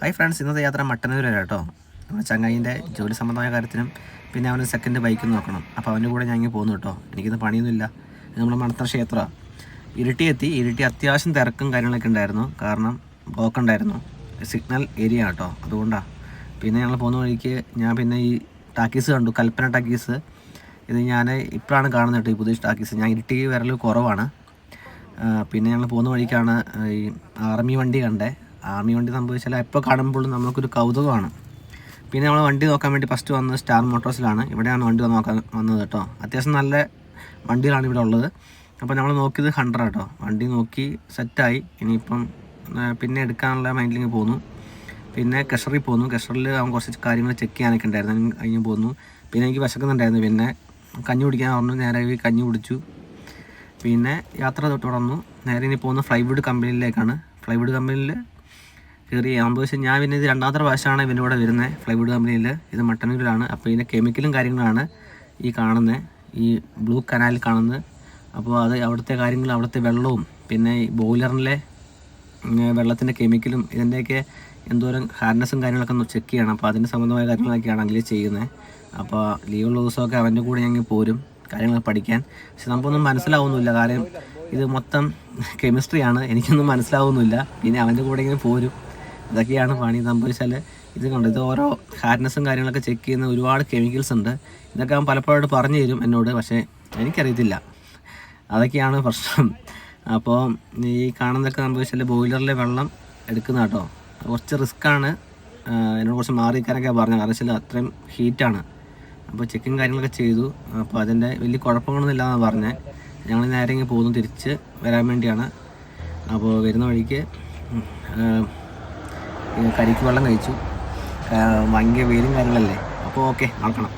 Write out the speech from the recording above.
Hi friends ഇന്നത്തെ യാത്ര മട്ടന്നൂർ വരെ കേട്ടോ. നമ്മുടെ ചങ്ങായിന്റെ ജോലി സംബന്ധമായ കാര്യത്തിനും പിന്നെ അവന് സെക്കൻഡ് ബൈക്ക് നോക്കണം. അപ്പോൾ അവന്റെ കൂടെ ഞാൻ ഇങ്ങനെ പോകുന്നു കേട്ടോ. എനിക്കിന്ന് പണിയൊന്നുമില്ല. നമ്മുടെ മണത്ത ക്ഷേത്ര. ഇരിട്ടി എത്തി. ഇരിട്ടി അത്യാവശ്യം തിരക്കും കാര്യങ്ങളൊക്കെ ഉണ്ടായിരുന്നു. കാരണം ബ്ലോക്ക് ഉണ്ടായിരുന്നു. സിഗ്നൽ ഏരിയ കേട്ടോ. അതുകൊണ്ടാണ് പിന്നെ ഞങ്ങൾ പോകുന്ന വഴിക്ക് ഞാൻ പിന്നെ ഈ ടാക്കീസ് കണ്ടു. കൽപ്പന ടാക്കീസ്. ഇത് ഞാൻ ഇപ്പോഴാണ് കാണുന്നത് കേട്ടോ ഈ പുതിയ ടാക്കീസ്. ഞാൻ ഇരുട്ടി വരൽ കുറവാണ്. പിന്നെ ഞങ്ങൾ പോകുന്ന വഴിക്കാണ് ഈ ആർമി വണ്ടി കണ്ടേ. ആർമി വണ്ടി സംഭവിച്ചാൽ എപ്പോൾ കാണുമ്പോഴും നമുക്കൊരു കൗതുകമാണ്. പിന്നെ നമ്മൾ വണ്ടി നോക്കാൻ വേണ്ടി ഫസ്റ്റ് വന്നത് സ്റ്റാർ മോട്ടോഴ്സിലാണ്. ഇവിടെയാണ് വണ്ടി നോക്കാൻ വന്നത് കേട്ടോ. അത്യാവശ്യം നല്ല വണ്ടികളാണ് ഇവിടെ ഉള്ളത്. അപ്പോൾ നമ്മൾ നോക്കിയത് ഹൺഡ്രഡ് കേട്ടോ. വണ്ടി നോക്കി സെറ്റായി. ഇനിയിപ്പം പിന്നെ എടുക്കാനുള്ള മൈൻഡിലേക്ക് പോന്നു. പിന്നെ കഷറിൽ പോന്നു. കഷറിൽ അവൻ കുറച്ച് കാര്യങ്ങൾ ചെക്ക് ചെയ്യാനൊക്കെ ഉണ്ടായിരുന്നു. അതിന് പോന്നു. പിന്നെ എനിക്ക് വിശക്കുന്നുണ്ടായിരുന്നു. പിന്നെ കഞ്ഞി കുടിക്കാൻ പറഞ്ഞു. നേരെ കഞ്ഞി കുടിച്ചു. പിന്നെ യാത്ര തൊട്ട് തുടർന്നു നേരെ ഇനി പോകുന്ന ഫ്ലൈവുഡ് കമ്പനിയിലേക്കാണ്. ഫ്ലൈവുഡ് കമ്പനിയിൽ കയറി ആകുമ്പോൾ പക്ഷേ ഞാൻ പിന്നെ ഇത് രണ്ടാമത്തെ പ്രാവശ്യമാണ് ഇവന്റെ കൂടെ വരുന്നത് ഫ്ലൈവുഡ് കമ്പനിയിൽ ഇത് മട്ടന്നൂരിലാണ്. അപ്പോൾ ഇതിന്റെ കെമിക്കലും കാര്യങ്ങളാണ് ഈ കാണുന്നത് ഈ ബ്ലൂ കനാലിൽ കാണുന്നത്. അപ്പോൾ അത് അവിടുത്തെ കാര്യങ്ങൾ അവിടുത്തെ വെള്ളവും പിന്നെ ഈ ബോയിലറിലെ വെള്ളത്തിന്റെ കെമിക്കലും ഇതിന്റെയൊക്കെ എന്തോരം ഹാർഡ്നെസ്സും കാര്യങ്ങളൊക്കെ ഒന്ന് ചെക്ക് ചെയ്യണം. അപ്പോൾ അതിന്റെ സംബന്ധമായ കാര്യങ്ങളൊക്കെയാണ് അതിൽ ചെയ്യുന്നത് അപ്പോൾ ലീവുള്ള ദിവസമൊക്കെ അവന്റെ കൂടെ ഞങ്ങൾ പോരും കാര്യങ്ങൾ പഠിക്കാൻ. പക്ഷെ നമുക്കൊന്നും മനസ്സിലാവുന്നില്ല. കാര്യം ഇത് മൊത്തം കെമിസ്ട്രിയാണ് എനിക്കൊന്നും മനസ്സിലാവുന്നില്ല. പിന്നെ അവന്റെ കൂടെ ഇങ്ങനെ പോരും. ഇതൊക്കെയാണ് പണി. സംഭവിച്ചാൽ ഇത് കണ്ടു? ഇത് ഓരോ ഹാർഡ്നെസ്സും കാര്യങ്ങളൊക്കെ ചെക്ക് ചെയ്യുന്ന ഒരുപാട് കെമിക്കൽസ് ഉണ്ട്. ഇതൊക്കെ അവൻ പലപ്പോഴും പറഞ്ഞു തരും എന്നോട് പക്ഷേ എനിക്കറിയത്തില്ല. അതൊക്കെയാണ് പ്രശ്നം. അപ്പോൾ ഈ കാണുന്നതൊക്കെ സംഭവിച്ചാൽ ബോയിലറിലെ വെള്ളം എടുക്കുന്ന കേട്ടോ. കുറച്ച് റിസ്ക്കാണ് എന്നോട് കുറച്ച് മാറി പറഞ്ഞത് കാരണം വെച്ചാൽ അത്രയും ഹീറ്റാണ് അപ്പോൾ ചെക്കിങ് കാര്യങ്ങളൊക്കെ ചെയ്തു. അപ്പോൾ അതിന്റെ വലിയ കുഴപ്പങ്ങളൊന്നും ഇല്ലാന്നാണ് പറഞ്ഞത് ഞങ്ങൾ നേരെ ഇങ്ങനെ പോകുന്നു തിരിച്ച് വരാൻ വേണ്ടിയാണ്. അപ്പോൾ വരുന്ന വഴിക്ക് കരിക്ക് വെള്ളം കഴിച്ചു. ഭയങ്കര വെയിലും കാര്യങ്ങളല്ലേ? അപ്പോൾ ഓക്കെ നടക്കണം.